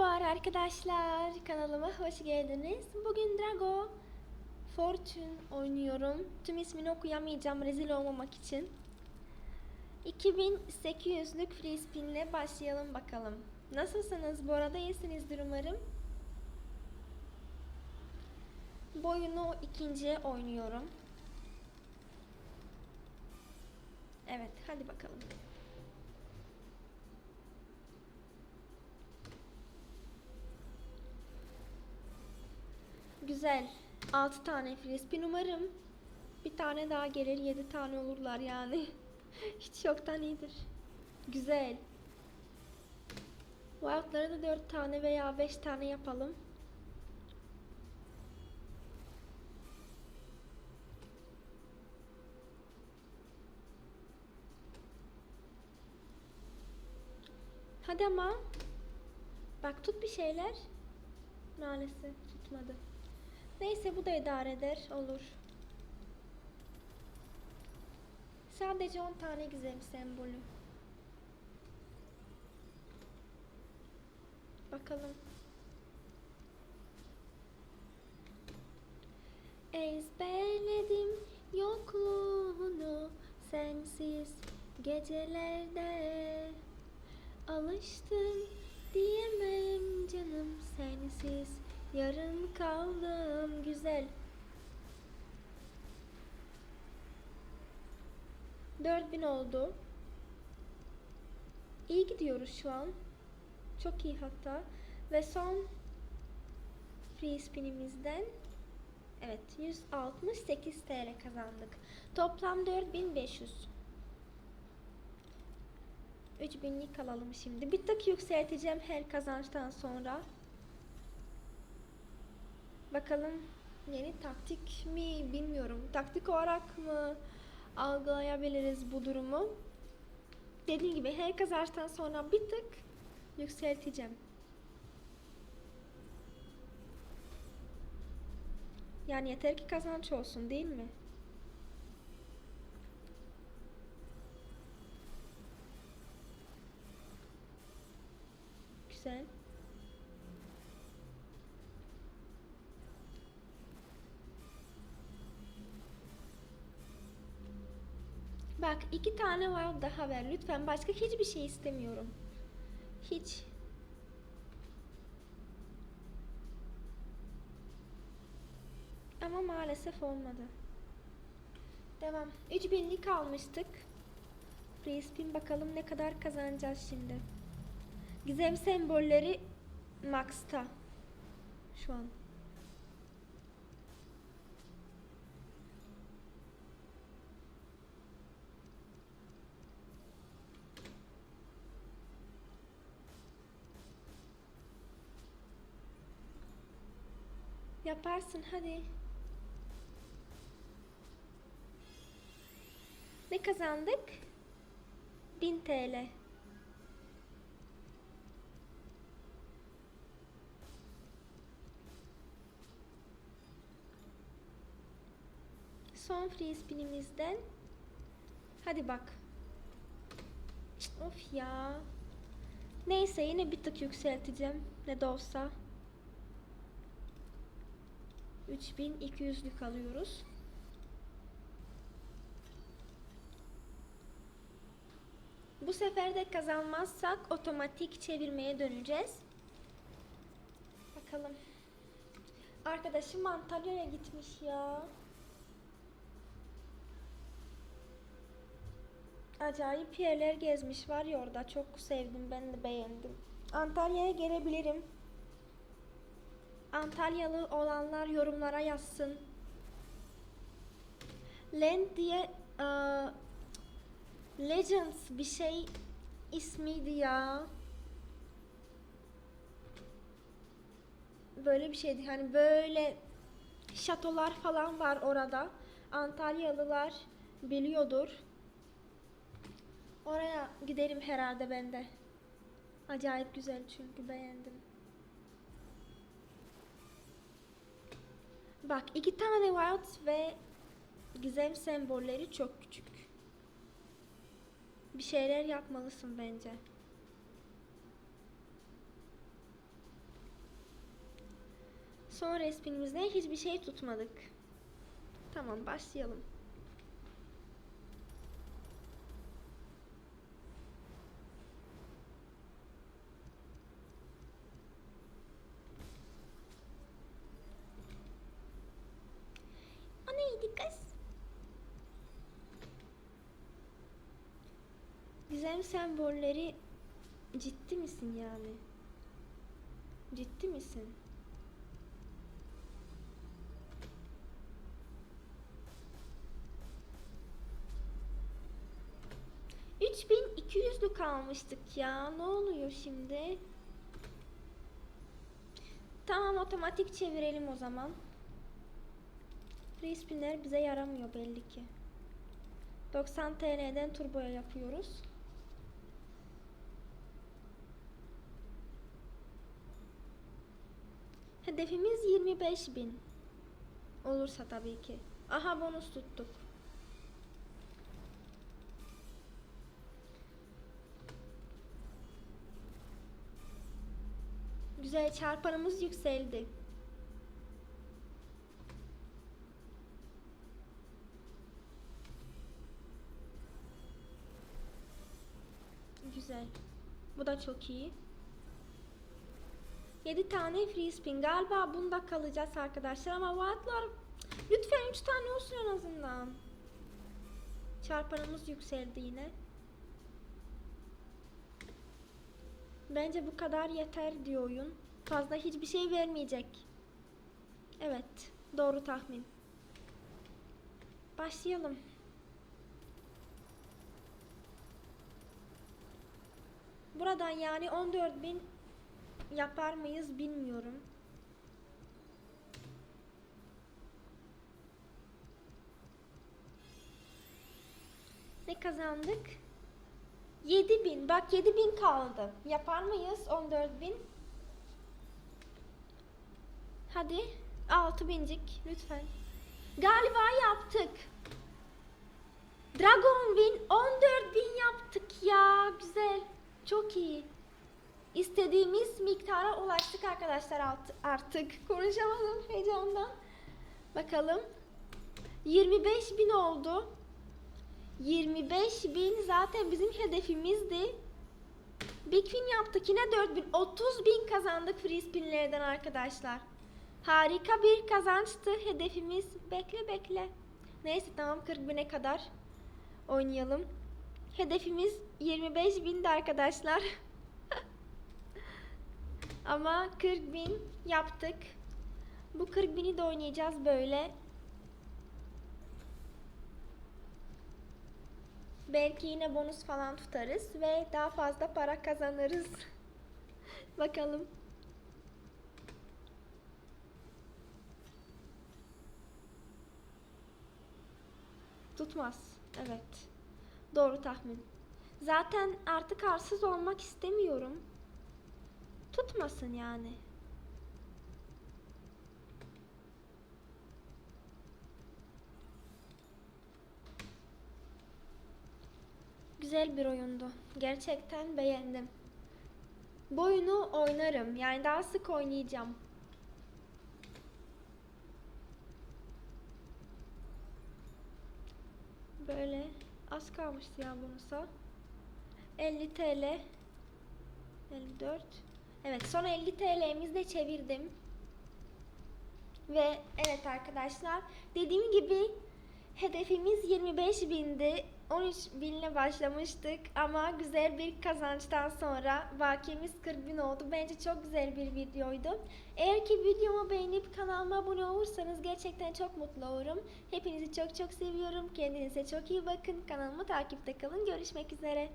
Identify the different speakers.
Speaker 1: Merhabalar arkadaşlar, kanalıma hoş geldiniz. Bugün Drago Fortune oynuyorum. Tüm ismini okuyamayacağım rezil olmamak için. 2800'lük free spin ile başlayalım bakalım. Nasılsınız? Bu arada iyisinizdir umarım. Bu oyunu ikinciye oynuyorum. Evet, hadi bakalım. Güzel. 6 tane frisbee umarım. Bir tane daha gelir 7 tane olurlar yani. Hiç yoktan iyidir. Güzel. Wild'ları da 4 tane veya 5 tane yapalım. Hadi ama. Bak tut bir şeyler. Maalesef tutmadı. Neyse bu da idare eder. Olur. Sadece 10 tane güzel sembolü. Bakalım. Ezberledim yokluğunu sensiz gecelerde Alıştım diyemem canım sensiz Yarım kaldım güzel. 4000 oldu. İyi gidiyoruz şu an. Çok iyi hatta. Ve son Free spinimizden Evet 168 TL kazandık. Toplam 4500 3000'lik alalım şimdi. Bir tık yükselteceğim her kazançtan sonra. Bakalım yeni taktik mi bilmiyorum. Taktik olarak mı algılayabiliriz bu durumu? Dediğim gibi her kazançtan sonra bir tık yükselteceğim. Yani yeter ki kazanç olsun değil mi? Güzel. Bak iki tane var daha ver lütfen. Başka hiçbir şey istemiyorum. Hiç. Ama maalesef olmadı. Devam. 3000'lik almıştık. Free spin bakalım ne kadar kazanacağız şimdi. Gizem sembolleri Max'ta. Şu an. Yaparsın hadi. Ne kazandık? 1000 TL. Son free spinimizden. Hadi bak. Of ya. Neyse yine bir tık yükselteceğim. Ne de olsa. 3200'lük alıyoruz. Bu sefer de kazanmazsak otomatik çevirmeye döneceğiz. Bakalım. Arkadaşım Antalya'ya gitmiş ya. Acayip yerler gezmiş var ya orada. Çok sevdim. Ben de beğendim. Antalya'ya gelebilirim. Antalyalı olanlar yorumlara yazsın. Land diye e, Legends bir şey ismiydi ya. Böyle bir şeydi. Hani böyle şatolar falan var orada. Antalyalılar biliyordur. Oraya giderim herhalde ben de. Acayip güzel çünkü beğendim. Bak iki tane wild ve gizem sembolleri çok küçük. Bir şeyler yapmalısın bence. Son resmimizde hiçbir şey tutmadık. Tamam başlayalım. Gizem sembolleri ciddi misin yani? Ciddi misin? Üç bin iki yüzlü kalmıştık ya. Ne oluyor şimdi? Tamam otomatik çevirelim o zaman. Respinler bize yaramıyor belli ki. 90 TL'den turboya yapıyoruz. Hedefimiz 25 bin. Olursa tabii ki. Aha bonus tuttuk. Güzel çarpanımız yükseldi. Güzel. Bu da çok iyi. 7 tane free spin. Galiba bunda kalacağız arkadaşlar ama wattlar lütfen 3 tane olsun en azından. Çarpanımız yükseldi yine. Bence bu kadar yeter diyor oyun. Fazla hiçbir şey vermeyecek. Evet, doğru tahmin. Başlayalım. Buradan yani 14.000 yapar mıyız bilmiyorum. Ne kazandık? 7000. Bak 7000 kaldı. Yapar mıyız 14000? Hadi 6000'cik lütfen. Galiba yaptık. Dragon Win 14000 yaptık ya. Güzel. Çok iyi. İstediğimiz miktara ulaştık arkadaşlar artık. Konuşamadım heyecandan. Bakalım. 25 bin oldu. 25 bin zaten bizim hedefimizdi. Big Win yaptık yine 4 bin. 30 bin kazandık free spinlerden arkadaşlar. Harika bir kazançtı hedefimiz. Bekle bekle. Neyse tamam 40 bine kadar oynayalım. Hedefimiz 25 bindi arkadaşlar. Ama 40 bin yaptık. Bu 40 bini de oynayacağız böyle. Belki yine bonus falan tutarız ve daha fazla para kazanırız. Bakalım. Tutmaz. Evet. Doğru tahmin. Zaten artık arsız olmak istemiyorum. Tutmasın yani. Güzel bir oyundu. Gerçekten beğendim. Bu oyunu oynarım. Yani daha sık oynayacağım. Böyle az kalmıştı ya bonusa. 50 TL 54 Evet son 50 TL'mizi de çevirdim. Ve evet arkadaşlar dediğim gibi hedefimiz 25 bindi. 13 binle başlamıştık ama güzel bir kazançtan sonra bakiyemiz 40 bin oldu. Bence çok güzel bir videoydu. Eğer ki videomu beğenip kanalıma abone olursanız gerçekten çok mutlu olurum. Hepinizi çok çok seviyorum. Kendinize çok iyi bakın. Kanalımı takipte kalın. Görüşmek üzere.